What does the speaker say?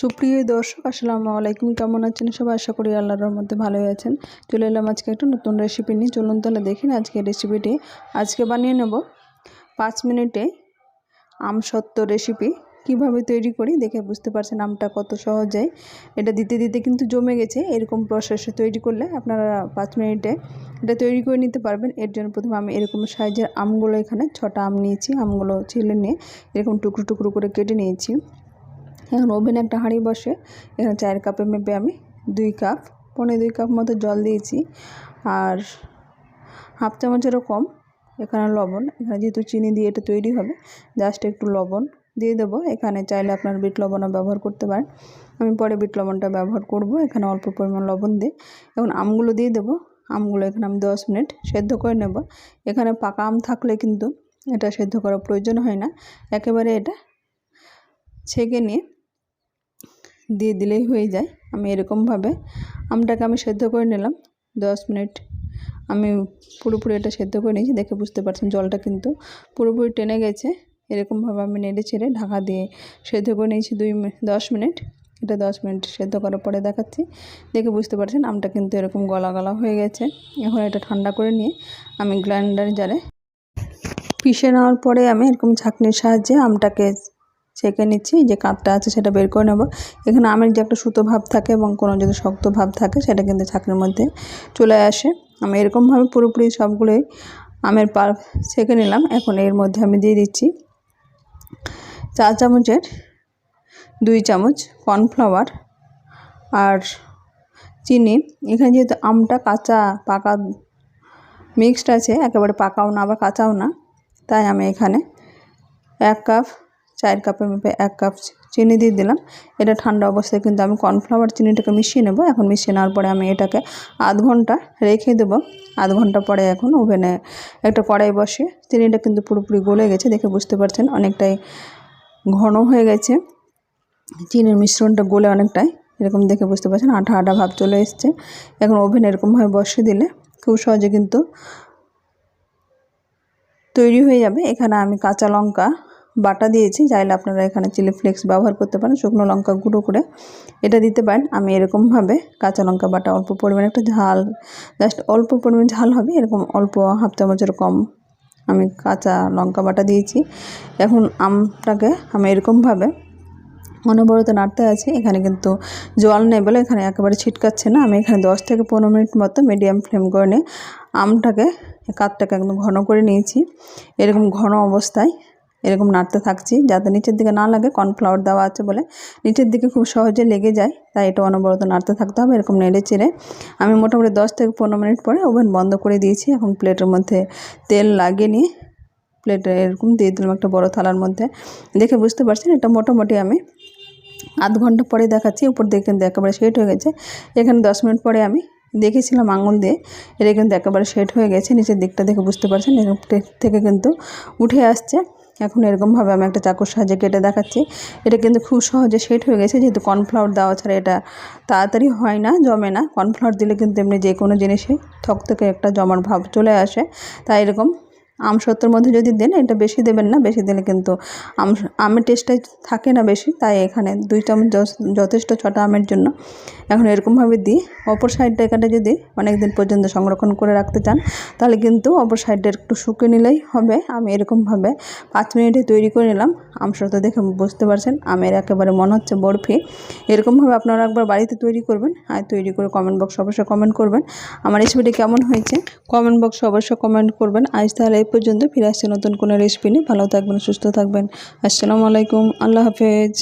সুপ্রিয় দর্শক, আসসালামু আলাইকুম। কেমন আছেন সবাই? আশা করি আল্লাহর মধ্যে ভালোই আছেন। চলে এলাম আজকে একটা নতুন রেসিপি নিয়ে। চলুন তাহলে দেখি আজকে রেসিপিটি আজকে বানিয়ে নেব পাঁচ মিনিটে আমসত্ত্ব রেসিপি কীভাবে তৈরি করি দেখে বুঝতে পারছেন আমটা কত সহজে। এটা দিতে দিতে কিন্তু জমে গেছে। এরকম প্রসেসে তৈরি করলে আপনারা পাঁচ মিনিটে এটা তৈরি করে নিতে পারবেন। এর জন্য প্রথমে আমি এরকম সাইজের আমগুলো এখানে ছটা আম নিয়েছি। আমগুলো ছিলে নিয়ে এরকম টুকরো টুকরো করে কেটে নিয়েছি। এখন ওভেনে একটা হাঁড়ি বসে, এখানে চায়ের কাপে মেপে আমি দুই কাপ পনেরো দুই কাপ মতো জল দিয়েছি। আর হাফ চামচেরও কম, এখানে লবণ, এখানে যেহেতু চিনি দিয়ে এটা তৈরি হবে, জাস্ট একটু লবণ দিয়ে দেবো। এখানে চাইলে আপনার বিট লবণও ব্যবহার করতে পারেন। আমি পরে বিট লবণটা ব্যবহার করব, এখানে অল্প পরিমাণ লবণ দিয়ে। এখন আমগুলো দিয়ে দেবো, আমগুলো এখানে আমি দশ মিনিট সেদ্ধ করে নেব। এখানে পাকা আম থাকলে কিন্তু এটা সেদ্ধ করার প্রয়োজন হয় না। একেবারে এটা ছেঁকে নিয়ে দিয়ে দিলেই হয়ে যায়। আমি এরকমভাবে আমটাকে আমি সেদ্ধ করে নিলাম দশ মিনিট। আমি পুরোপুরি এটা সেদ্ধ করে নিয়েছি, দেখে বুঝতে পারছেন জলটা কিন্তু পুরোপুরি টেনে গেছে। এরকমভাবে আমি নেড়ে ছেড়ে ঢাকা দিয়ে সেদ্ধ করে নিয়েছি দুই দশ মিনিট। এটা দশ মিনিট সেদ্ধ করার পরে দেখাচ্ছি। দেখে বুঝতে পারছেন আমটা কিন্তু এরকম গলা গলা হয়ে গেছে। এখন এটা ঠান্ডা করে নিয়ে আমি গ্রাইন্ডার জারে পিষে নেওয়ার পরে আমি এরকম ছাঁকনির সাহায্যে আমটাকে ছেঁকে নিচ্ছি, যে কাঁধটা আছে সেটা বের করে নেব। এখানে আমের যে একটা সুতো ভাব থাকে এবং কোনো যদি শক্ত ভাব থাকে সেটা কিন্তু ছাঁকনির মধ্যে চলে আসে। আমি এরকমভাবে পুরোপুরি সবগুলোই আমের পা ছেঁকে নিলাম। এখন এর মধ্যে আমি দিয়ে দিচ্ছি চা চামচের দুই চামচ কর্নফ্লাওয়ার আর চিনি। এখানে যেহেতু আমটা কাঁচা, পাকা মিক্সড আছে, একেবারে পাকাও না আবার কাঁচাও না, তাই আমি এখানে এক কাপ চায়ের কাপের মেপে এক কাপ চিনি দিয়ে দিলাম। এটা ঠান্ডা অবস্থায় কিন্তু আমি কর্নফ্লাওয়ার চিনিটাকে মিশিয়ে নেব। এখন মিশিয়ে নেওয়ার পরে আমি এটাকে আধ ঘণ্টা রেখে দেবো। আধ ঘণ্টা পরে এখন ওভেনে একটা কড়াই বসে চিনিটা কিন্তু পুরোপুরি গলে গেছে। দেখে বুঝতে পারছেন অনেকটাই ঘন হয়ে গেছে। চিনির মিশ্রণটা গলে অনেকটাই এরকম দেখে বুঝতে পারছেন আঠা আঠা ভাব চলে এসছে। এখন ওভেন এরকমভাবে বসে দিলে খুব সহজে কিন্তু তৈরি হয়ে যাবে। এখানে আমি কাঁচা লঙ্কা বাটা দিয়েছি, চাইলে আপনারা এখানে চিলি ফ্লেক্স ব্যবহার করতে পারেন, শুকনো লঙ্কা গুঁড়ো করে। এটা দিতে পারেন, আমি এরকমভাবে কাঁচা লঙ্কা বাটা অল্প পরিমাণে, একটা ঝাল, জাস্ট অল্প পরিমাণ ঝাল হবে, এরকম অল্প হাফ চামচের কম আমি কাঁচা লঙ্কা বাটা দিয়েছি। এখন আমটাকে আমি এরকমভাবে অনবরত নাড়তে আছি, এখানে কিন্তু জল নেই বলে এখানে একেবারে ছিটকাচ্ছে না, আমি এখানে দশ থেকে পনেরো মিনিট মতো মিডিয়াম ফ্লেম করে নিয়ে আমটাকে কাঠটাকে একদম ঘন করে নিয়েছি। এরকম ঘন অবস্থায় এরকম নাড়তে থাকছি যাতে নিচের দিকে না লাগে কর্নফ্লাওয়ার দেওয়া আছে বলে। নিচের দিকে খুব সহজে লেগে যায়, তাই এটা অনবরত নাড়তে থাকতে হবে, এরকম নেড়ে চেড়ে। আমি মোটামুটি দশ থেকে পনেরো মিনিট পরে ওভেন বন্ধ করে দিয়েছি, এখন প্লেটের মধ্যে তেল লাগিয়ে নিয়ে প্লেটে এরকম দিয়ে দিলাম একটা বড় থালার মধ্যে। দেখে বুঝতে পারছেন, এটা মোটামুটি আমি আধ ঘণ্টা পরে দেখাচ্ছি, উপর দিকে কিন্তু একেবারে সেট হয়ে গেছে। এখানে দশ মিনিট পরে আমি দেখেছিলাম আঙুল দিয়ে, এটা কিন্তু একেবারে সেট হয়ে গেছে, নিচের দিকটা দেখে বুঝতে পারছেন, এরকম থেকে কিন্তু উঠে আসছে। এখন এরকমভাবে আমি একটা চাকুর সাহায্যে কেটে দেখাচ্ছি। এটা কিন্তু খুব সহজে সেট হয়ে গেছে, যেহেতু কর্নফ্লাওয়ার দেওয়া ছাড়া এটা তাড়াতাড়ি হয় না, জমে না। কর্নফ্লাওয়ার দিলে কিন্তু এমনি যে কোনো জিনিসে থক থেকে একটা জমার ভাব চলে আসে। তাই এরকম আম সত্তর মধ্যে যদি দেন, এটা বেশি দেবেন না। বেশি দিলে কিন্তু আম, আমের টেস্টটাই থাকে না বেশি, তাই এখানে দুই চামচ যথেষ্ট ছটা আমের জন্য এখন এরকমভাবে দিই। অপর সাইডটা এখানে যদি অনেক দিন পর্যন্ত সংরক্ষণ করে রাখতে চান, তাহলে কিন্তু অপর সাইডটা একটু শুকিয়ে নিলেই হবে। আমি এরকমভাবে পাঁচ মিনিটে তৈরি করে নিলাম। আম আমসত্ত্ব দেখে বুঝতে পারছেন, আমের একেবারে মনে হচ্ছে বরফি। এরকমভাবে আপনারা একবার বাড়িতে তৈরি করবেন, আর তৈরি করে কমেন্ট বক্স অবশ্যই কমেন্ট করবেন। আমার রেসিপিটি কেমন হয়েছে? কমেন্ট বক্সে অবশ্যই কমেন্ট করবেন। আজ তাহলে পর্যন্ত ফিরে আসছে নতুন কোনো রেসিপি নিয়ে। ভালো থাকবেন, সুস্থ থাকবেন। আসসালামু আলাইকুম, আল্লাহ হাফেজ।